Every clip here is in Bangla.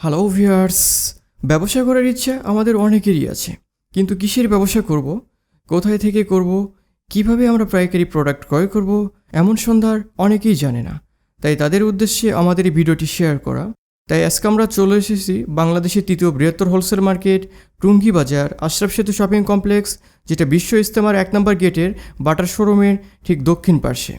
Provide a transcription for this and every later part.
হ্যালো ভিয়ার্স ব্যবসা করার ইচ্ছা আমাদের অনেকেরই আছে। কিন্তু কিসের ব্যবসা করব? কোথায় থেকে করব? কীভাবে আমরা পাইকারি প্রোডাক্ট ক্রয় করব? এমন সন্ধ্যার অনেকেই জানে না। তাই তাদের উদ্দেশ্যে আমাদের এই ভিডিওটি শেয়ার করা। তাই আজকে আমরা চলে এসেছি বাংলাদেশের তৃতীয় বৃহত্তর হোলসেল মার্কেট টুঙ্গি বাজার, আশরাফ সেতু শপিং কমপ্লেক্স যেটা বিশ্ব ইস্তেমার এক নম্বর গেটের বাটার শোরুমের ঠিক দক্ষিণ পার্শ্বে।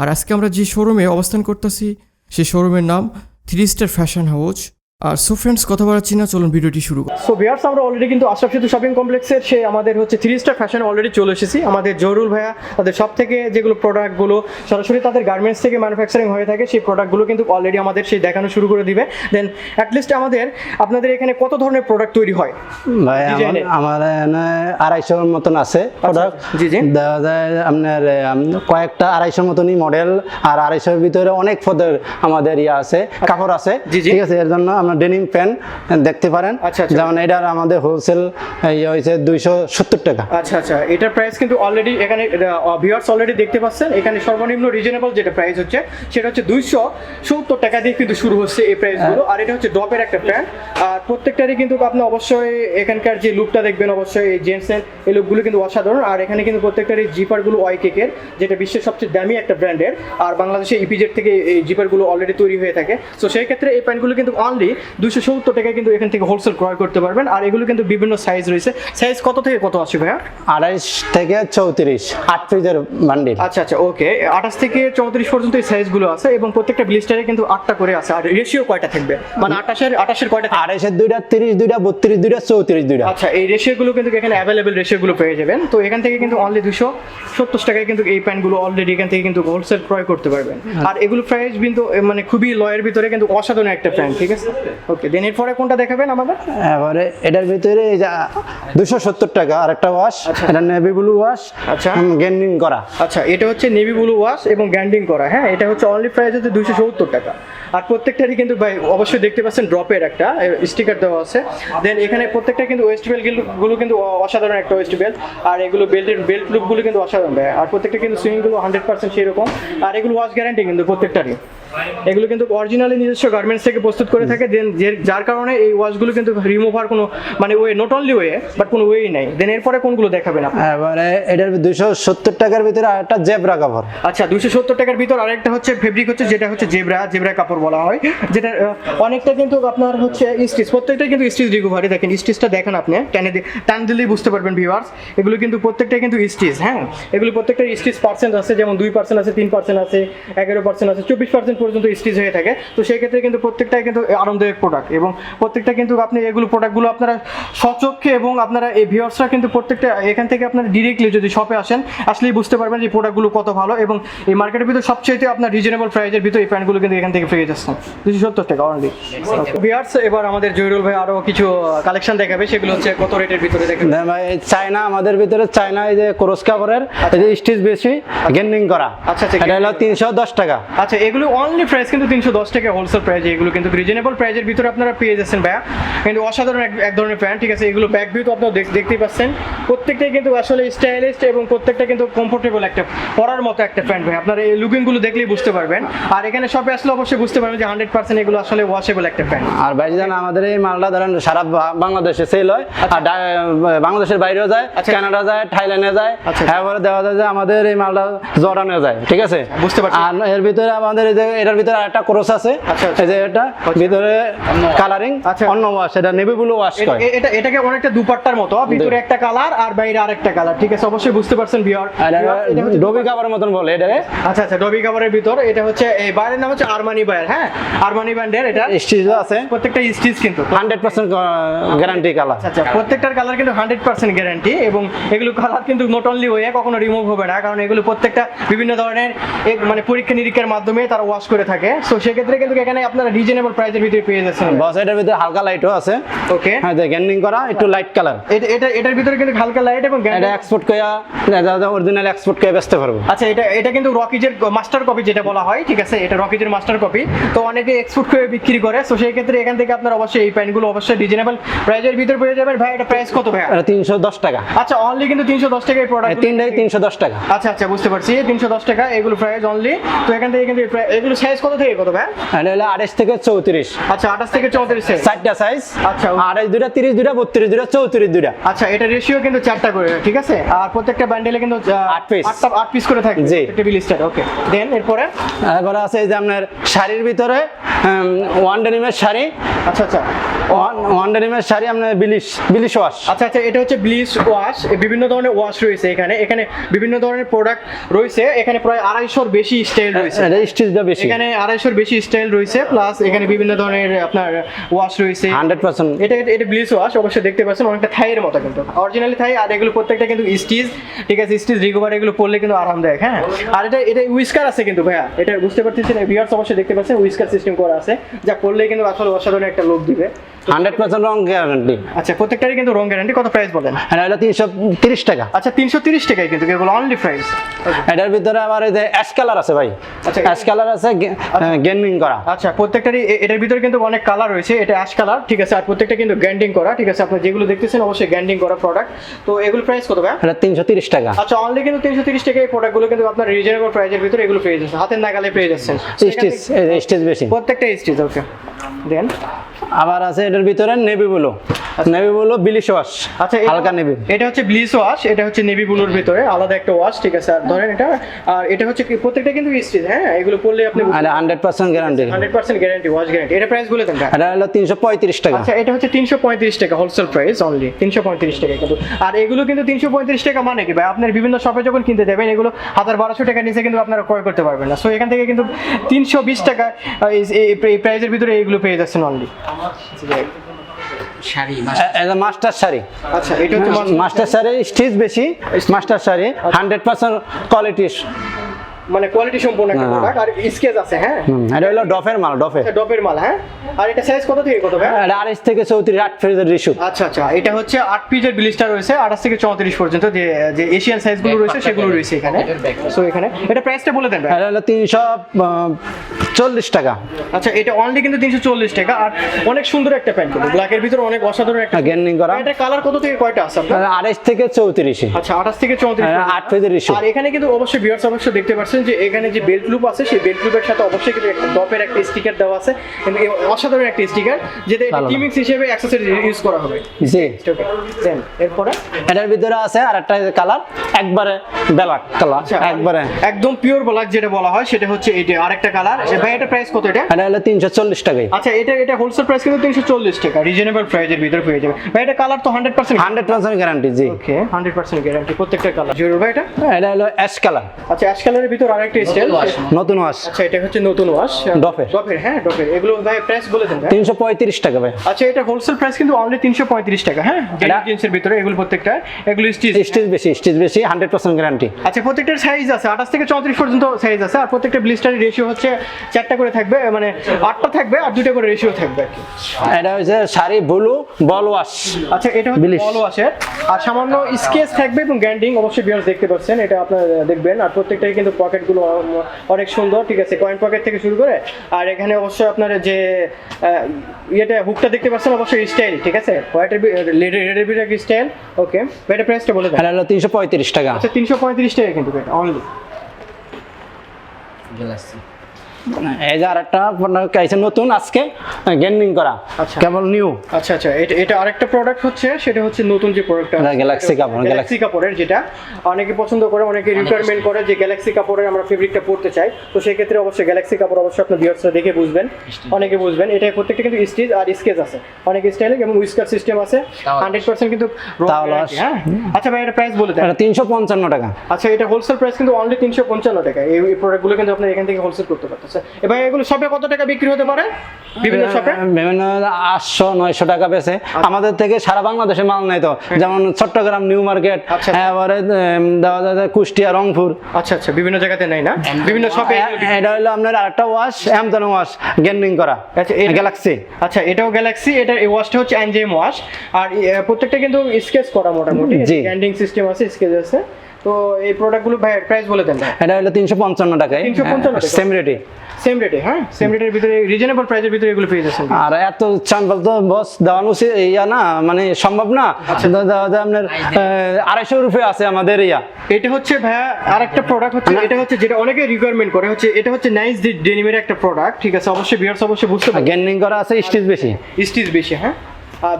আর আজকে আমরা যে শোরুমে অবস্থান করতেছি সেই শোরুমের নাম থ্রি স্টার ফ্যাশন হাউস আর সো ফ্রেন্ডস কথা বলাচ্ছি না চলুন ভিডিওটি শুরু সো বিয়ার্স আমরা অলরেডি কিন্তু আশরাফ সেতু শপিং কমপ্লেক্সের সে আমাদের হচ্ছে থ্রি স্টার ফ্যাশন অলরেডি চলে এসেছি। আমাদের জহরুল ভাইয়া তাদের সব থেকে যেগুলো প্রোডাক্টগুলো সরাসরি তাদের গার্মেন্টস থেকে ম্যানুফ্যাকচারিং হয়ে থাকে সেই প্রোডাক্টগুলো কিন্তু অলরেডি আমাদের সেই দেখানো শুরু করে দিবে। দেন অ্যাটলিস্ট আমাদের আপনাদের এখানে কত ধরনের প্রোডাক্ট তৈরি হয়? ভাই আমার আড়াইশোর মতন আছে প্রোডাক্ট আচ্ছা, জি, জি। দেওয়া যায় আপনার কয়েকটা আড়াইশোর মতনই মডেল আর আড়াইশোর ভিতরে অনেক পদের আমাদের ইয়ে আছে কাপড় আছে। জি, জি। ঠিক আছে এর জন্য আপনার ডেনিম প্যান্ট দেখতে পারেন। আচ্ছা, আচ্ছা। যেমন এটার আমাদের হোলসেল ইয়ে হয়েছে দুইশো সত্তর টাকা। আচ্ছা আচ্ছা। এটার প্রাইস কিন্তু অলরেডি এখানে ভিউয়ার্স অলরেডি দেখতে পাচ্ছেন। এখানে সর্বনিম্ন রিজনেবল যেটা প্রাইস হচ্ছে সেটা হচ্ছে দুইশো সত্তর টাকা দিয়ে কিন্তু শুরু হচ্ছে এই প্রাইসগুলো আর এটা হচ্ছে ডপের একটা প্যান্ট আর প্রত্যেকটারই কিন্তু আপনি অবশ্যই এখানকার যে লুকটা দেখবেন অবশ্যই এই জেন্টসের এই লুকগুলো কিন্তু অসাধারণ। আর এখানে কিন্তু প্রত্যেকটারই জিপারগুলো ওয়াই কেকের যেটা বিশ্বের সবচেয়ে দামি একটা ব্র্যান্ডের আর বাংলাদেশে ইপিজেড থেকে এই জিপারগুলো অলরেডি তৈরি হয়ে থাকে। তো সেই ক্ষেত্রে এই প্যান্টগুলো কিন্তু অনলি দুশো সত্তর টাকায় কিন্তু এখান থেকে হোলসেল ক্রয় করতে পারবেন। আর এগুলো কিন্তু বিভিন্ন সাইজ রয়েছে। সাইজ কত থেকে কত আছে ভাইয়া? আড়াইশ থেকে চৌত্রিশ আট পিসের বান্ডিল আচ্ছা আচ্ছা ওকে আঠাশ থেকে চৌত্রিশ পর্যন্ত এই সাইজগুলো আছে এবং প্রত্যেকটা ব্লিস্টারে কিন্তু আটটা করে আছে। আর রেশিও কয়টা থাকবে? মানে আঠাশের আঠাশের কয়টা? আড়াইশের দুইটা তিরিশ দুইটা বত্রিশ দুইটা চৌত্রিশ দুইটা। আচ্ছা এই রেশিওগুলো কিন্তু এখানে অ্যাভেলেবেল রেশিওগুলো পেয়ে যাবেন। তো এখান থেকে কিন্তু অনলি দুশো সত্তর টাকায় কিন্তু এই প্যান্টগুলো অলরেডি এখান থেকে কিন্তু হোলসেল ক্রয় করতে পারবেন। আর এগুলো প্রাইস কিন্তু মানে খুবই লয়ের ভিতরে কিন্তু অসাধারণ একটা প্যান্ট ঠিক আছে? ওকে দেন এরপরে কোনটা দেখাবেন আমাদের? এবারে এটার ভিতরে দুশো সত্তর টাকা আর একটা ওয়াশ আচ্ছা। এটা নেভি ব্লু ওয়াশ আচ্ছা। গেন্ডিং করা। আচ্ছা এটা হচ্ছে নেভি ব্লু ওয়াশ এবং গ্যান্ডিং করা। হ্যাঁ এটা হচ্ছে অনলি প্রাইস হচ্ছে দুশো সত্তর টাকা। আর প্রত্যেকটারই কিন্তু ভাই অবশ্যই দেখতে পাচ্ছেন ড্রপের একটা স্টিকার দেওয়া আছে। দেন এখানে প্রত্যেকটা কিন্তু ওয়েস্ট বেল্টগুলো কিন্তু অসাধারণ একটা ওয়েস্ট বেল্ট আর এগুলো বেল্টের বেল্ট লুকগুলো কিন্তু অসাধারণ ভাই। আর প্রত্যেকটা কিন্তু সুইংগুলো হান্ড্রেড পার্সেন্ট সেরকম। আর এগুলো ওয়াশ গ্যারান্টি কিন্তু প্রত্যেকটারই। এগুলো কিন্তু অরিজিনালি নিজস্ব গার্মেন্টস থেকে প্রস্তুত করে থাকে দেন যার কারণে এই ওয়াশগুলো কিন্তু রিমুভ হওয়ার কোনো মানে way not only way but কোনো ওয়েই নাই। দেন এরপরে কোনগুলো দেখাবেন আপনি? এবারে এটার দুশো সত্তর টাকার ভিতরে আর একটা জেব্রা কাপড় আচ্ছা দুশো সত্তর টাকার ভিতর আরেকটা হচ্ছে ফেব্রিক হচ্ছে যেটা হচ্ছে জেব্রা জেব্রা কাপড় বলা হয় যেটা অনেকটা কিন্তু আপনার হচ্ছে স্টিচ প্রত্যেকটাই কিন্তু স্টিচ রিকভারি দেখেন স্টিচটা দেখেন আপনি টানে টান দিলেই বুঝতে পারবেন ভিউয়ার্স এগুলো কিন্তু প্রত্যেকটাই কিন্তু স্টিচ হ্যাঁ? এগুলো প্রত্যেকটা স্টিচ পার্সেন্ট আছে যেমন দুই পার্সেন্ট আছে তিন পার্সেন্ট আছে এগারো পার্সেন্ট আছে চব্বিশ পার্সেন্ট পর্যন্ত স্টিচ হয়ে থাকে। তো সেই ক্ষেত্রে কিন্তু প্রত্যেকটাই কিন্তু আরামদায়ক প্রোডাক্ট এবং প্রত্যেকটা কিন্তু আপনি এগুলো প্রোডাক্টগুলো আপনারা সচক্ষে এবং আপনারা এই ভিউয়ার্সরা কিন্তু প্রত্যেকটা এখান থেকে আপনারা ডিরেক্টলি যদি শপে আসেন আসলেই বুঝতে পারবেন যে প্রোডাক্টগুলো কত ভালো এবং এই মার্কেটের ভিতরে সবচেয়ে আপনার রিজনেবল প্রাইসের ভিতরে এই প্যান্টগুলো কিন্তু এখান থেকে পেয়ে যাচ্ছেন। দুশো সত্তর টাকা অনলি ভিউয়ার্স এবার আমাদের জহিরুল ভাই আরও কিছু কালেকশন দেখাবে সেগুলো হচ্ছে কত রেটের ভিতরে দেখাবে? চায়না আমাদের ভিতরে চায়না এই যে ক্রস কাপড়ের এই যে স্টিচ বেশি গেন্ডিং করা। আচ্ছা, আচ্ছা, এটা হলো তিনশো দশ টাকা। আচ্ছা এগুলো অনলি প্রাইস কিন্তু তিনশো দশ টাকা হোলসেল প্রাইস এগুলো কিন্তু রিজনেবল প্রাইসের ভিতরে আপনারা পেয়ে যাচ্ছেন ভাইয়া। কিন্তু অসাধারণ এক- ধরনের প্যান্ট ঠিক আছে? এগুলো ব্যাক ভিউ তো আপনারা দেখ- দেখতেই পাচ্ছেন। প্রত্যেকটাই কিন্তু আসলে স্টাইলিশ এবং প্রত্যেকটা কিন্তু কমফোর্টেবল একটা পরার মতো একটা প্যান্ট ভাই আপনারা এই লুকিংগুলো দেখলেই বুঝতে পারবেন। আর এখানে শপে আসলে অবশ্যই বুঝতে পারবেন যে হান্ড্রেড পার্সেন্ট এগুলো আসলে ওয়াশেবল একটা প্যান্ট আর ভাই জান আমাদের এই মালটা ধরেন সারা বাংলাদেশে সেল হয়। আর ডা- বাংলাদেশের বাইরেও যায় আচ্ছা। কানাডা যায় থাইল্যান্ডে যায়। আচ্ছা। এবারে দেওয়া যায় যে আমাদের এই মালটা জর্ডানে যায় ঠিক আছে? বুঝতে পারছি। আর এর ভিতরে আমাদের এই যে এটার ভিতরে একটা ক্রস আছে। আচ্ছা, আচ্ছা। এই যে এটা ভিতরে কালারিং আচ্ছা। অন্য ওয়াশ এটা নেভি ব্লু ওয়াশ করে এটা এটাকে অনেকটা দুপাট্টার মতো ভিতরে একটা কালার আর বাইরে আরেকটা কালার ঠিক আছে অবশ্যই বুঝতে পারছেন বিয়ার আর ডবি কাপড়ের মতন বলে এটারে আচ্ছা আচ্ছা ডবি কাভারের ভিতর এটা হচ্ছে এই বাইরের নাম হচ্ছে আরমানি বাইর হ্যাঁ? আরমানি ব্র্যান্ডের এটা। স্টিচ আছে। প্রত্যেকটা স্টিচ কিন্তু। হান্ড্রেড পার্সেন্ট গ্যারান্টি কালার আচ্ছা প্রত্যেকটার কালার কিন্তু হান্ড্রেড পার্সেন্ট গ্যারান্টি এবং এগুলো কালার কিন্তু নট অনলি হয়ে কখনো রিমুভ হবে না কারণ এগুলো প্রত্যেকটা বিভিন্ন ধরনের এক- মানে পরীক্ষা নিরীক্ষার মাধ্যমে তারা ওয়াশ করে থাকে। তো সেক্ষেত্রে কিন্তু এখানে আপনারা রিজনেবল প্রাইসের ভিতরে পেয়ে যাচ্ছেন। বস এটার ভিতরে হালকা লাইটও আছে। ওকে হ্যাঁ গ্যান্ডিং করা একটু লাইট কালার এটা এটা এটার ভিতরে কিন্তু হালকা লাইট এবং এটা এক্সপোর্ট করে অরিজিনাল এক্সপোর্ট করে বেচতে পারব। আচ্ছা এটা এটা কিন্তু রকিজের মাস্টার কপি যেটা বলা হয় ঠিক আছে? এটা রকিজের মাস্টার কপি তো অনেকে এক্সপোর্ট করে বিক্রি করে। সো সেই ক্ষেত্রে এখান থেকে আপনার অবশ্যই এই প্যান্টগুলো অবশ্যই রিজনেবল প্রাইসের ভিতরে পেয়ে যাবেন। ভাই এটা প্রাইস কত ভাই এটা তিনশো দশ টাকা। আচ্ছা অনলি কিন্তু তিনশো দশ টাকায় প্রোডাক্ট তিনটাই তিনশো দশ টাকা। আচ্ছা আচ্ছা বুঝতে পারছি। তিনশো দশ টাকা এগুলো প্রাইস অনলি তো এখান থেকে কিন্তু প্রায়- এগুলো সাইজ কত থেকে কত ভাই এটা হলো আড়াইশ থেকে চৌত্রিশ। আচ্ছা আঠাশ থেকে চৌত্রিশ সাইজ চারটা সাইজ আচ্ছা। আড়াইশ দুটা তিরিশ দুটা বত্রিশ দুটা চৌত্রিশ দুটা আচ্ছা এটা রেশিও কিন্তু চারটা করে ঠিক আছে? আর প্রত্যেকটা বান্ডেলে কিন্তু আহ, আট piece। আটটা আট পিস করে থাকে। টেবিল স্টার ওকে দেন এরপরে? এরপরে আছে এই যে আপনার শাড়ির ভিতরে ওয়ান ডেনিমের শাড়ি। আচ্ছা আচ্ছা। ওয়ান ডেনিমের শাড়ি আপনার বিলিশ বিলিশ ওয়াশ আচ্ছা আচ্ছা এটা হচ্ছে ব্লিচ ওয়াশ বিভিন্ন ধরনের ওয়াশ রয়েছে এখানে। এখানে বিভিন্ন ধরনের প্রোডাক্ট রয়েছে। এখানে প্রায় আড়াইশোর বেশি স্টাইল রয়েছে। এটা স্টিচটা বেশি। এখানে আড়াইশোর বেশি স্টাইল রয়েছে প্লাস এখানে বিভিন্ন ধরনের আপনার ওয়াশ রয়েছে। Hundred percent. এটা এটা ব্লিচ ওয়াশ অবশ্যই দেখতে পাচ্ছেন অনেকটা থাইয়ের মতো কিন্তু। অরিজিনালি থাই আর এগুলো প্রত্যেকটা কিন্তু স্টিচ ঠিক আছে স্টিচ রিকভার এগুলো পড়লে কিন্তু আরামদায়ক হ্যাঁ? আর এটা এটা উইস্কার আছে কিন্তু ভাইয়া এটা বুঝতে পারতেছেন ভিউয়ার্স অবশ্যই দেখতে পাচ্ছেন উইস্কার সিস্টেম করা আছে যা পড়লে কিন্তু আসলে অসাধারণ একটা লোক দিবে। হান্ড্রেড পার্সেন্ট রং গ্যারান্টি আচ্ছা প্রত্যেকটারই কিন্তু রং গ্যারান্টি কত প্রাইস বলেন? এটা হলো তিনশো তিরিশ টাকা। আচ্ছা তিনশো তিরিশ টাকায় কিন্তু এগুলো অনলি প্রাইস এটার ভিতরে আবার এই যে অ্যাশ কালার আছে ভাই। আচ্ছা। অ্যাশ কালার আছে গেমিং করা। আচ্ছা প্রত্যেকটারই এটার ভিতরে কিন্তু অনেক কালার রয়েছে। এটা অ্যাশ কালার ঠিক আছে? আর প্রত্যেকটা কিন্তু গ্যান্ডিং করা ঠিক আছে? আপনি যেগুলো দেখতেছেন অবশ্যই গ্যান্ডিং করা প্রোডাক্ট তো এগুলো প্রাইস কত ভাই এটা তিনশো তিরিশ টাকা। আচ্ছা অনলি কিন্তু তিনশো তিরিশ টাকা এই প্রোডাক্টগুলো কিন্তু আপনার রিজনেবল প্রাইসের ভিতরে এগুলো পেয়ে যাচ্ছে হাতের নাগালে পেয়ে যাচ্ছেন। স্টিচ স্টিচ বেশি। প্রত্যেকটা স্টিচ ওকে। দেন। আবার আছে এটার ভিতরে navy blue navy blue bleach wash আচ্ছা এটা- হালকা নেভি এটা হচ্ছে ব্লিচ ওয়াশ এটা হচ্ছে নেভি ব্লুর ভিতরে। আলাদা একটা ওয়াশ ঠিক আছে? আর ধরেন এটা আর এটা হচ্ছে প্রত্যেকটা কিন্তু স্টিচ হ্যাঁ? এগুলো পড়লে আপনি আর hundred percent guarantee hundred percent guarantee wash guarantee এটা প্রাইস বলে দেন এটা হলো তিনশো পঁয়ত্রিশ টাকা। আচ্ছা এটা হচ্ছে তিনশো পঁয়ত্রিশ টাকা হোলসেল প্রাইস অনলি তিনশো পঁয়ত্রিশ টাকা কিন্তু। আর এগুলো কিন্তু তিনশো পঁয়ত্রিশ টাকা মানে কি ভাই? আপনার বিভিন্ন শপে যখন কিনতে যাবেন এগুলো হাজার বারোশো টাকা নিচে কিন্তু আপনারা ক্রয় করতে পারবেন না। সো এখান থেকে কিন্তু তিনশো বিশ টাকা এই- এই ভিতরে এইগুলো পেয়ে যাচ্ছেন অনলি শাড়ি মাস্টার। শাড়ি। আচ্ছা এটা হচ্ছে মাস্টার- মাস্টার। শাড়ি স্টিচ বেশি master sari hundred percent quality মানে কোয়ালিটি সম্পূর্ণ একটা হ্যাঁ। প্রোডাক্ট আর স্কেচ আছে হ্যাঁ? এটা হলো ডফের মাল ডফের। ডফের মাল হ্যাঁ? আর এটা সাইজ কত থেকে কত ভাই? এটা আড়াইশ থেকে চৌত্রিশ আট ফ্রিজের রিসু। আচ্ছা আচ্ছা এটা হচ্ছে আট পিজের ব্লিস্টার রয়েছে আঠাশ থেকে চৌত্রিশ পর্যন্ত যে যে এশিয়ান সাইজগুলো রয়েছে সেগুলো রয়েছে এখানে। সো এখানে এটা প্রাইসটা বলে দেন ভাই। এটা হলো তিনশো চল্লিশ টাকা। আচ্ছা এটা অনলি কিন্তু তিনশো চল্লিশ টাকা। আর অনেক সুন্দর একটা প্যান্ট কিন্তু। ব্ল্যাকের ভিতরে অনেক অসাধারণ একটা গেন্ডিং করা। এটা কালার কত থেকে কয়টা আছে আপনার? আড়াইশ থেকে চৌত্রিশে। আচ্ছা আঠাশ থেকে চৌত্রিশ হ্যাঁ, আট পেজের। আর এখানে কিন্তু অবশ্যই বিয়ার্স অবশ্যই দেখতে পাচ্ছেন যে এখানে যে বেল্ট লুপ আছে সেই বেল্ট লুপের সাথে অবশ্যই কিন্তু একটা ডপের একটা স্টিকার দেওয়া আছে। অসাধারণ একটা স্টিকার যেটা ভালো। টিমিক্স হিসেবে অ্যাক্সেসরি ইউজ করা হবে। জি। ওকে দেন এরপরে? এটার ভিতরে আছে আর একটা কালার একবারে ব্ল্যাক কালার আচ্ছা, একবারে। একদম পিওর ব্ল্যাক যেটা বলা হয় সেটা হচ্ছে এটা আরেকটা কালার ভাই এটা প্রাইস কত এটা? এটা হলো তিনশো চল্লিশ টাকাই আচ্ছা এটা এটা হোলসেল প্রাইস কিন্তু তিনশো চল্লিশ টাকা। রিজনেবল প্রাইসের ভিতরে পেয়ে যাবে। ভাই এটা কালার তো hundred percent hundred percent guarantee জি। ওকে হান্ড্রেড পার্সেন্ট গ্যারান্টি প্রত্যেকটা কালার জিরো ভাই এটা? এটা হলো অ্যাশ কালার আচ্ছা অ্যাশ কালারের ভিতর আরেকটা স্টাইল নতুন ওয়াশ আচ্ছা এটা হচ্ছে নতুন ওয়াশ ডফের। ডফের হ্যাঁ ডফের। এগুলো ভাই প্রাইস বলে দেন ভাই। তিনশো পঁয়ত্রিশ টাকা ভাই। আচ্ছা এটা হোলসেল প্রাইস কিন্তু অনলি তিনশো পঁয়ত্রিশ টাকা হ্যাঁ? জিন্সের ভিতরে এগুলো প্রত্যেকটা এগুলো স্টিচ স্টিচ বেশি স্টিচ বেশি হান্ড্রেড পার্সেন্ট গ্যারান্টি আচ্ছা প্রত্যেকটার সাইজ আছে। আঠাশ থেকে চৌত্রিশ পর্যন্ত সাইজ আছে। আর প্রত্যেকটা ব্লিস্টারের রেশিও হচ্ছে চারটা করে থাকবে মানে আটটা থাকবে আর দুটো করে রেশিও থাকবে এটা হচ্ছে শাড়ি ব্লু বল ওয়াশ আচ্ছা এটা হচ্ছে। বলো আর সামান্য স্কেচ থাকবে এবং গ্যান্ডিং অবশ্যই বিয়ার্স দেখতে পাচ্ছেন। এটা আপনার দেখবেন। আর প্রত্যেকটাই কিন্তু পকেটগুলো অনেক সুন্দর ঠিক আছে? কয়েন পকেট থেকে শুরু করে। আর এখানে অবশ্যই আপনার যে ইয়েটা হুকটা দেখতে পাচ্ছেন অবশ্যই স্টাইল ঠিক আছে? হোয়াইটের রেডের ভিতরে স্টাইল ওকে এটা প্রাইসটা বলে দেন। হলো তিনশো পঁয়ত্রিশ টাকা। আচ্ছা তিনশো পঁয়ত্রিশ টাকা কিন্তু এটা অনলি গ্যালাক্সি এই যে আরেকটা আপনার নতুন আজকে গেন্ডিং করা। আচ্ছা। কেবল নিউ। আচ্ছা আচ্ছা এটা এটা আরেকটা প্রোডাক্ট হচ্ছে সেটা হচ্ছে নতুন যে প্রোডাক্টটা Galaxy কাপড়, গ্যালাক্সি কাপড়ের যেটা। অনেকে পছন্দ করে অনেকে রিকোয়ারমেন্ট করে যে গ্যালাক্সি কাপড়ের আমরা ফেব্রিকটা পরতে চাই। তো সেই ক্ষেত্রে অবশ্যই গ্যালাক্সি কাপড় অবশ্যই আপনার ভিউয়ার্সরা দেখে বুঝবেন। অনেকে বুঝবেন এটা প্রত্যেকটা কিন্তু স্টিচ আর স্কেচ আছে। অনেক স্টাইলে এবং উইস্কার সিস্টেম আছে। তাহলে- হান্ড্রেড পার্সেন্ট কিন্তু raw তাহলে হ্যাঁ? আচ্ছা ভাই এটা প্রাইস বলে দেন। এটা তিনশো পঞ্চান্ন টাকা। আচ্ছা এটা হোলসেল প্রাইস কিন্তু অনলি তিনশো পঞ্চান্ন টাকা। এই প্রোডাক্টগুলো কিন্তু আপনি এখান থেকে হোলসেল করতে পারতেছে এবার এগুলো শপে কত টাকা বিক্রি হতে পারে? বিভিন্ন শপে বিভিন্ন আটশো নয়শো টাকা বেছে আমাদের থেকে সারা বাংলাদেশে মাল নেই তো। যেমন চট্টগ্রাম নিউ মার্কেট আচ্ছা। এবারে দেওয়া যায় কুষ্টিয়া রংপুর। আচ্ছা আচ্ছা বিভিন্ন জায়গাতে নাই না? বিভিন্ন শপে এটা হলো আপনার আরেকটা ওয়াশ অ্যামজন ওয়াশ গেন্ডিং করা। আচ্ছা, গ্যালাক্সি আচ্ছা এটাও গ্যালাক্সি এটা এই ওয়াশটা হচ্ছে অ্যানজেম ওয়াশ আর প্রত্যেকটা কিন্তু স্কেচ করা মোটামুটি। গ্যান্ডিং সিস্টেম আছে স্কেচ আছে। তো এই প্রোডাক্টগুলো ভাই প্রাইস বলে দেন এটা হলো তিনশো পঞ্চান্ন টাকায়। 355 টাকা। সেম রেটে সেম রেটে হ্যাঁ? সেম রেটের ভিতরে রিজনেবল প্রাইসের ভিতরে এগুলো পেয়ে যাচ্ছেন আর এত চাম্পাল তো বস দেওয়ানো ইয়া না মানে সম্ভব না। আচ্ছা। আপনার আড়াইশো রুপে আছে আমাদের ইয়া। এটা হচ্ছে ভাইয়া আরেকটা প্রোডাক্ট হচ্ছে এটা হচ্ছে যেটা অনেকে রিকোয়ারমেন্ট করে হচ্ছে এটা হচ্ছে নাইস ডেনিমের একটা প্রোডাক্ট ঠিক আছে? অবশ্যই বিয়ার্স অবশ্যই বুঝতে পারবে গ্যান্ডিং করা আছে স্টিচ বেশি। স্টিচ বেশি হ্যাঁ?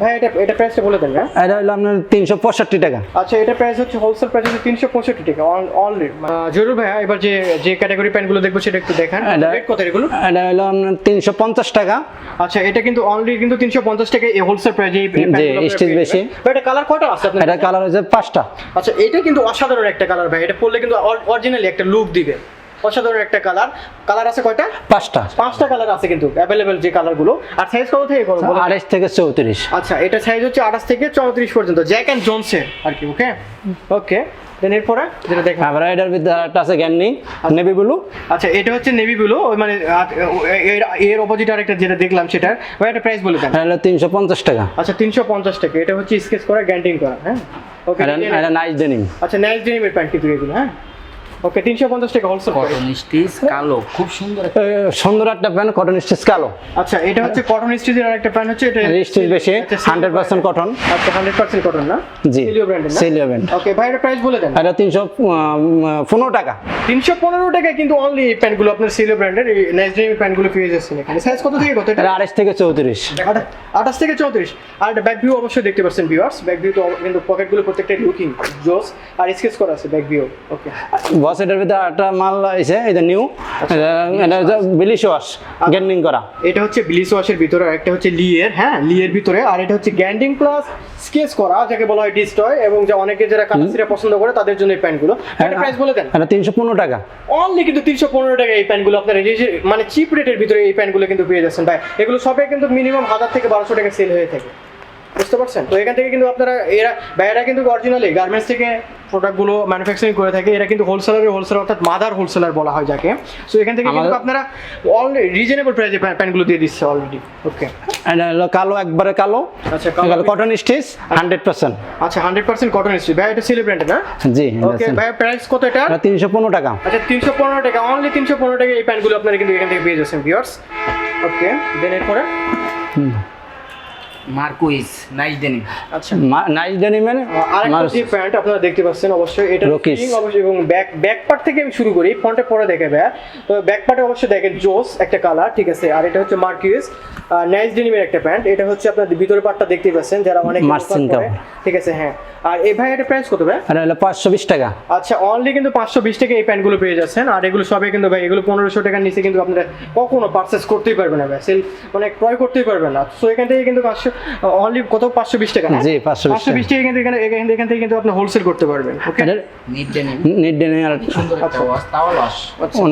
ভাই এটা এটা প্রাইসটা বলে দেন এটা হলো আপনার তিনশো পঁয়ষট্টি টাকা। আচ্ছা এটা প্রাইস হচ্ছে হোলসেল প্রাইস হচ্ছে তিনশো পঁয়ষট্টি টাকা অলরেডি জরুর ভাইয়া এবার যে যে ক্যাটাগরি প্যান্টগুলো দেখব সেটা একটু দেখান। রেট কত এগুলো? এটা হলো আপনার তিনশো পঞ্চাশ টাকা। আচ্ছা এটা কিন্তু অলরেডি কিন্তু তিনশো পঞ্চাশ টাকা এই হোলসেল প্রাইস এই স্টিচ বেশি। এটা কালার কয়টা আছে আপনার এটা কালার হচ্ছে পাঁচটা। আচ্ছা এটা কিন্তু অসাধারণ একটা কালার ভাই এটা পরলে কিন্তু অরিজিনালি একটা লুক দিবে। অসাধারণ একটা কালার কালার আছে কয়টা? পাঁচটা। পাঁচটা কালার আছে কিন্তু অ্যাভেলেবেল যে কালারগুলো আর সাইজ কত থেকে বলো? আড়াইশ থেকে চৌত্রিশ। আচ্ছা এটা সাইজ হচ্ছে আঠাশ থেকে চৌত্রিশ পর্যন্ত। জ্যাক অ্যান্ড জোনসের আর কি ওকে ওকে দেন এরপরে যেটা দেখেন তারপরে এটার ভিতরে একটা আছে গ্যান্ডিং নেভি ব্লু আচ্ছা এটা হচ্ছে নেভি ব্লু ওই মানে এর এর অপোজিট আরেকটা যেটা দেখলাম সেটার। ভাই একটা প্রাইস বলে দেন। হলো তিনশো পঞ্চাশ টাকা। আচ্ছা তিনশো পঞ্চাশ টাকা। এটা হচ্ছে স্কেচ করা গ্যান্ডিং করা হ্যাঁ? ওকে এটা নাইস ডেনিম আচ্ছা নাইস ডেনিমের প্যান্ট কিন্তু এগুলো হ্যাঁ? ওকে তিনশো পঞ্চাশ টাকা হোলসেল কটন স্টিচ কালো খুব সুন্দর একটা সুন্দর একটা প্যান্ট কটন স্টিচ কালো। আচ্ছা এটা হচ্ছে কটন স্টিচের আরেকটা প্যান্ট হচ্ছে এটা স্টিচ বেশি হান্ড্রেড পার্সেন্ট কটন আচ্ছা হান্ড্রেড পার্সেন্ট কটন না? জি সিলিও ব্র্যান্ডের না? সিলিও ব্র্যান্ড ওকে ভাই এটা প্রাইস বলে দেন। এটা তিনশো পনেরো টাকা। তিনশো পনেরো টাকায় কিন্তু অনলি এই প্যান্টগুলো আপনার সিলিও ব্র্যান্ডের এই নাইস ডেনিমের প্যান্টগুলো পেয়ে যাচ্ছেন এখানে। সাইজ কত থেকে কত এটা? এটা আড়াইশ থেকে চৌত্রিশ। আটা- আঠাশ থেকে চৌত্রিশ। আর একটা ব্যাক ভিউ অবশ্যই দেখতে পাচ্ছেন ভিউয়ার্স ব্যাক ভিউ তো কিন্তু পকেটগুলো প্রত্যেকটা লুকিং জোস। আর স্কেচ করা আছে ব্যাক ভিউ ওকে বস এটার ভিতরে একটা মাল আছে এটা নিউ এটা বিলিশ ওয়াশ গ্যান্ডিং করা। এটা হচ্ছে ব্লিস ওয়াশের ভিতরে একটা হচ্ছে লিয়ের হ্যাঁ? লিয়ের ভিতরে আর এটা হচ্ছে গ্যান্ডিং প্লাস স্কেচ করা যাকে বলা হয় ডিস্টয় এবং যে অনেকে যারা কালাসিরা পছন্দ করে তাদের জন্য এই প্যান্টগুলো। একটা প্রাইস বলে দেন। এটা তিনশো পনেরো টাকা। অনলি কিন্তু তিনশো পনেরো টাকা এই প্যান্টগুলো আপনার মানে চিপ রেটের ভিতরে এই প্যান্টগুলো কিন্তু পেয়ে যাচ্ছেন। ভাই এগুলো সবে কিন্তু মিনিমাম হাজার থেকে বারোশো টাকা সেল হয়ে থাকে। বুঝতে পারছেন? তো এখান থেকে কিন্তু আপনারা এরা ভাইয়েরা কিন্তু অরিজিনালি গার্মেন্টস থেকে প্রোডাক্টগুলো ম্যানুফ্যাকচারিং করে থাকে এরা কিন্তু হোলসেলারের হোলসেলার অর্থাৎ মাদার হোলসেলার বলা হয় যাকে। সো এখান থেকে কিন্তু আপনারা অলরেডি রিজনেবল প্রাইসে প্যান্টগুলো দিয়ে দিচ্ছে অলরেডি ওকে কালো একবারে কালো। আচ্ছা, কটন স্টিচ হান্ড্রেড পার্সেন্ট আচ্ছা। হান্ড্রেড পার্সেন্ট কটন স্টিচ ভাই এটা সিলি ব্র্যান্ডের না? জি ওকে ভাই প্রাইস কত এটা তিনশো পনেরো টাকা। আচ্ছা তিনশো পনেরো টাকা অনলি তিনশো পনেরো টাকা এই প্যান্টগুলো আপনারা কিন্তু এখান থেকে পেয়ে যাচ্ছেন ভিউয়ার্স ওকে দেন এরপরে? মার্কুইস নাইস ডেনিম আচ্ছা। নাইস ডেনিমের আরেকটা যে প্যান্ট আপনারা দেখতে পাচ্ছেন অবশ্যই। এটা। ফিটিং অবশ্যই এবং ব্যাক ব্যাক পার্ট থেকে আমি শুরু করি ফ্রন্টে পরে দেখে ভাই তো ব্যাক পার্টে অবশ্যই দেখেন জোস একটা কালার ঠিক আছে? আর এটা হচ্ছে মার্কিউস নাইস ডেনিমের একটা প্যান্ট। এটা হচ্ছে আপনার ভিতরে পার্টটা দেখতেই পাচ্ছেন যারা অনেক করে। ঠিক আছে হ্যাঁ। আর এই ভাই এটা প্রাইস কত ভাই? এটা হলো পাঁচশো বিশ টাকা। আচ্ছা অনলি কিন্তু পাঁচশো বিশ টাকা এই প্যান্টগুলো পেয়ে যাচ্ছেন। আর এগুলো সবে কিন্তু ভাই এগুলো পনেরোশো টাকার নিচে কিন্তু আপনারা কখনো পারচেস করতেই পারবেন না ভাই। সেল মানে ক্রয় করতেই পারবেন না। সো এখান থেকে কিন্তু পাঁচশো অনলি কত? পাঁচশো বিশ টাকা জি, 520 পাঁচশো বিশ টাকা কিন্তু এখানে এখান থেকে কিন্তু আপনি হোলসেল করতে পারবেন ওকে নিট ডেনিম আর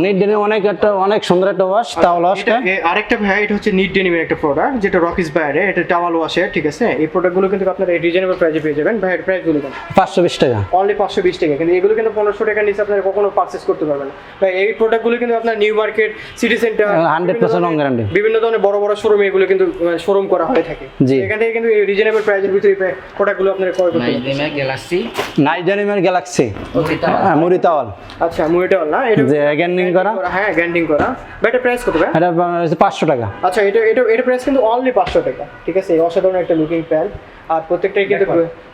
নিট ডেনিম অনেক একটা অনেক সুন্দর একটা ওয়াশ তাও ওয়াশটা আরেকটা ভাই হচ্ছে নিট ডেনিমের একটা প্রোডাক্ট যেটা রকিস বাইরে এটা টাওয়াল ওয়াশে ঠিক আছে? এই প্রোডাক্টগুলো কিন্তু আপনারা রিজনেবল প্রাইসে পেয়ে যাবেন। ভাই প্রাইস বলে পাঁচশো বিশ টাকা। অনলি পাঁচশো বিশ টাকা কিন্তু এগুলো কিন্তু পনেরোশো টাকার নিচে আপনারা কখনো পারচেস করতে পারবেন না। ভাই এই প্রোডাক্টগুলো কিন্তু আপনার New Market City Centre 100% on guarantee। বিভিন্ন ধরনের বড় বড় শোরুমে এগুলো কিন্তু শোরুম করা হয়ে থাকে। জি। এখান থেকে কিন্তু রিজনেবল প্রাইসের ভিতরে প্রোডাক্টগুলো আপনারা ক্রয় করতে পারবেন। ডেনিমের গ্যালাক্সি নাইট ডেনিমের গ্যালাক্সি হ্যাঁ মুড়ি তাওয়াল আচ্ছা মুরিতাওয়াল না? এটা যে গ্যান্ডিং করা। হ্যাঁ গ্যান্ডিং করা। এটা প্রাইস কত ভাই? এটা হচ্ছে পাঁচশো টাকা। আচ্ছা এটা এটা এটা প্রাইস কিন্তু অনলি পাঁচশো টাকা। ঠিক আছে অসাধারণ একটা লুকিং প্যান্ট আর প্রত্যেকটাই কিন্তু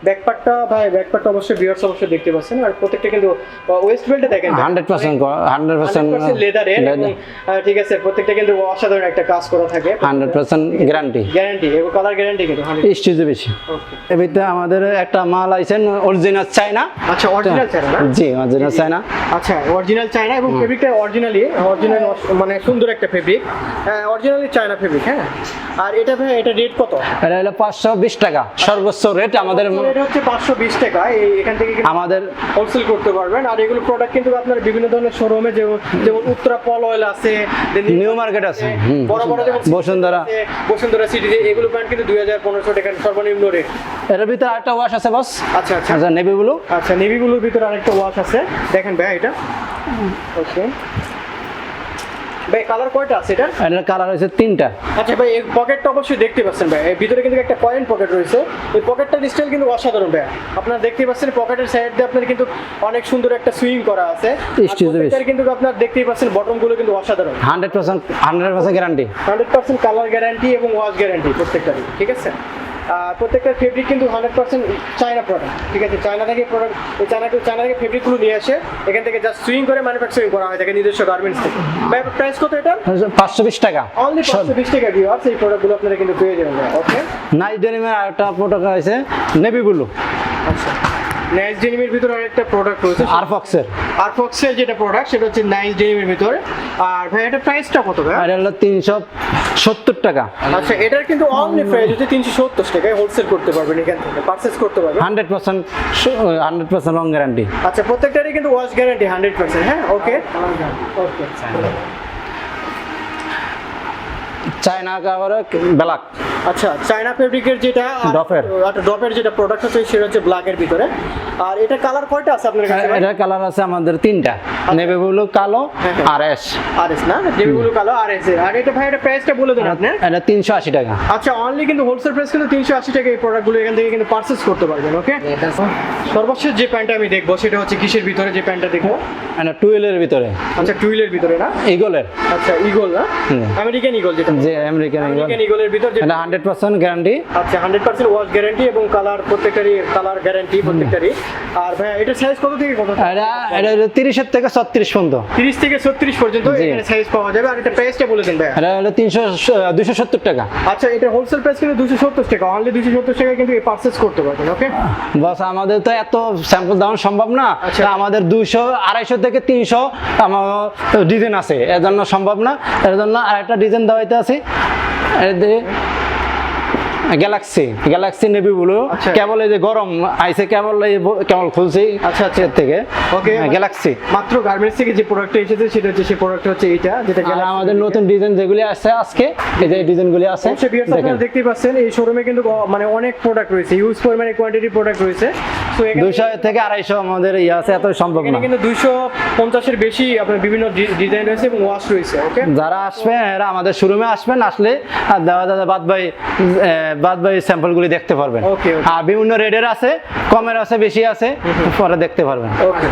ব্যাকপার্টটা ভাই ব্যাকপার্টটা অবশ্যই বিয়ার্স অবশ্যই দেখতে পাচ্ছেন। আর প্রত্যেকটা কিন্তু ওয়েস্ট বেল্টে দেখেন। হান্ড্রেড পার্সেন্ট হান্ড্রেড পার্সেন্ট লেদারের এবং আহ, ঠিক আছে প্রত্যেকটা কিন্তু অসাধারণ একটা কাজ করা থাকে। হান্ড্রেড পার্সেন্ট গ্যারান্টি গ্যারান্টি এবং কালার গ্যারান্টি কিন্তু হান্ড্রেড স্টিচে বেশি ওকে ভিতরে আমাদের একটা মাল আইছেন অরিজিনাল চাইনা আচ্ছা অরিজিনাল চায়না না? জি অরিজিনাল চাইনা আচ্ছা অরিজিনাল চায়না এবং ফেব্রিকটা অরিজিনালি অরিজিনাল মানে সুন্দর একটা ফেব্রিক অরিজিনালি চায়না ফেব্রিক হ্যাঁ। আর এটা ভাই এটা রেট কত? এটা হলো পাঁচশো বিশ টাকা। সর্বোচ্চ রেট আমাদের এটা হচ্ছে পাঁচশো বিশ টাকা। এই এখান থেকে আমাদের হোলসেল করতে পারবেন। আর এগুলো প্রোডাক্ট কিন্তু আপনার বিভিন্ন ধরনের শোরুমে যেমন যেমন উত্তরা পল অয়েল আছে নিউ মার্কেট আছে। বড় বড় যেমন বসুন্ধরা। আছে, বসুন্ধরা সিটি এগুলো প্যান্ট কিন্তু দুই হাজার পনেরোশো টাকার সর্বনিম্ন রেট এর ভিতরে আরেকটা ওয়াশ আছে বস আচ্ছা আচ্ছা। আচ্ছা নেভি ব্লু আচ্ছা নেভিগুলোর ভিতরে আরেকটা ওয়াশ আছে। দেখেন ভাই এটা। ওকে ভাই কালার কয়টা আছে এটা এটার কালার হয়েছে তিনটা। আচ্ছা ভাই এই পকেটটা অবশ্যই দেখতে পাচ্ছেন ভাই। এর ভিতরে কিন্তু একটা কয়েন পকেট রয়েছে। এই পকেটটার স্টাইল কিন্তু অসাধারণ ভাই। আপনারা দেখতে পাচ্ছেন পকেটের সাইড দিয়ে আপনার কিন্তু অনেক সুন্দর একটা সুইং করা আছে। প্রত্যেকটার কিন্তু আপনার দেখতেই পাচ্ছেন বটনগুলো কিন্তু অসাধারণ। Hundred percent hundred percent guarantee hundred percent colour guarantee এবং ওয়াশ গ্যারান্টি প্রত্যেকটারই ঠিক আছে? আর প্রত্যেকটার ফেব্রিক কিন্তু হান্ড্রেড পার্সেন্ট চায়না প্রোডাক্ট ঠিক আছে? চায়না থেকে প্রোডাক্ট ওই চায়না চায়না থেকে ফেব্রিকগুলো নিয়ে আসে এখান থেকে জাস্ট সুইং করে ম্যানুফ্যাকচারিং করা হয় থাকে নিজস্ব গার্মেন্টস থেকে। প্রাইস কত এটা? পাঁচশো বিশ টাকা। অনলি পাঁচশো বিশ টাকা ভিউয়ার্স সেই প্রোডাক্টগুলো আপনারা কিন্তু পেয়ে যাবেন ওকে নাইট ডেনিমের আরেকটা প্রোডাক্ট আছে নেভি ব্লু আচ্ছা। নাইস ডেনিমের ভিতরে আরেকটা প্রোডাক্ট রয়েছে আর ফক্সের আর ফক্সের যেটা প্রোডাক্ট সেটা হচ্ছে নাইস ডেনিমের ভিতরে। আর ভাই এটা প্রাইসটা কত ভাই? আর এটা হলো তিনশো সত্তর টাকা। আচ্ছা এটার কিন্তু অনলি প্রাইস হচ্ছে তিনশো সত্তর টাকায় হোলসেল করতে পারবেন এখান থেকে পারচেস করতে পারবেন। হান্ড্রেড পার্সেন্ট হান্ড্রেড পার্সেন্ট রং গ্যারান্টি আচ্ছা প্রত্যেকটারই কিন্তু ওয়াশ গ্যারান্টি হান্ড্রেড পার্সেন্ট হ্যাঁ? ওকে ওকে চায়না কাপড়ে ব্ল্যাক। আচ্ছা চায়না ফেব্রিকের যেটা। আচ্ছা ডপের যেটা প্রোডাক্ট হচ্ছে সেটা হচ্ছে ব্ল্যাকের ভিতরে। আর এটা কালার কয়টা আছে আপনার কাছে? এটার কালার আছে আমাদের তিনটা। নেভি ব্লু কালো হ্যাঁ, হ্যাঁ। আর অ্যাশ আর এস না যেগুলো কালো আর এস। আর এটা ভাই এটা প্রাইসটা বলে দেন আপনি। এটা তিনশো আশি টাকা। আচ্ছা অনলি কিন্তু হোলসেল প্রাইস কিন্তু তিনশো আশি টাকা এই প্রোডাক্টগুলো এখান থেকে কিন্তু পারচেস করতে পারবেন ওকে এটা সর্বশেষ যে প্যান্টটা আমি দেখব সেটা হচ্ছে কিসের ভিতরে যে প্যান্টটা দেখব? এটা টুয়েলের ভিতরে। আচ্ছা টুইলের ভিতরে না? ইগলের আচ্ছা ইগল না। আমেরিকান ইগল যেটা। যে আমেরিকান ইগল ইগলের ভিতর যে এটা হান্ড্রেড পার্সেন্ট গ্যারান্টি আচ্ছা হান্ড্রেড পার্সেন্ট ওয়াশ গ্যারান্টি এবং কালার প্রত্যেকটারই কালার গ্যারান্টি প্রত্যেকটারই। আর ভাই এটা সাইজ কত থেকে কত? এটা এটা তিরিশের থেকে ছত্রিশ পর্যন্ত। তিরিশ থেকে ছত্রিশ পর্যন্ত জি। এখানে সাইজ পাওয়া যাবে। আর এটা প্রাইসটা বলে দেন ভাই এটা হলো তিনশো দুশো সত্তর টাকা। আচ্ছা এটা হোলসেল প্রাইস কিন্তু দুশো সত্তর টাকা। অনলি দুশো সত্তর টাকা কিন্তু এই পারচেস করতে পারবেন ওকে বস আমাদের তো এত স্যাম্পল দেওয়া সম্ভব না। আচ্ছা। আমাদের দুইশো আড়াইশো থেকে তিনশো আমার ডিজাইন আছে। এর জন্য সম্ভব না। এর জন্য আরেকটা ডিজাইন দেওয়াইতে আছে। Galaxy galaxy navy blue. কেবল এই যে গরম আইসে কেবল এই কেবল খুলছি আচ্ছা, আচ্ছা। থেকে. গ্যালাক্সি মাত্র গার্মেন্টস থেকে যে প্রোডাক্টটা এসেছে সেটা হচ্ছে সেই প্রোডাক্ট হচ্ছে এইটা যেটা আমাদের নতুন ডিজাইন যেগুলি আছে আজকে এই যে ডিজাইনগুলি আছে আপনারা দেখতেই পাচ্ছেন এই শোরুমে কিন্তু মানে অনেক প্রোডাক্ট রয়েছে ইউজ পরিমাণে কোয়ান্টিটি প্রোডাক্ট রয়েছে দুইশো থেকে আড়াইশো আমাদের ইয়ে আছে এত সম্ভব না। কিন্তু দুইশো পঞ্চাশের বেশি আপনার বিভিন্ন ডিজাইন রয়েছে এবং ওয়াশ রয়েছে ওকে যারা আসবেন এরা আমাদের শোরুমে আসবেন আসলে আর দেওয়া দাদা বাদ বাই বাদ বাই স্যাম্পলগুলি দেখতে পারবেন. আর বিভিন্ন রেডের আছে কমের আছে বেশি আছে পরে দেখতে পারবেন। ওকে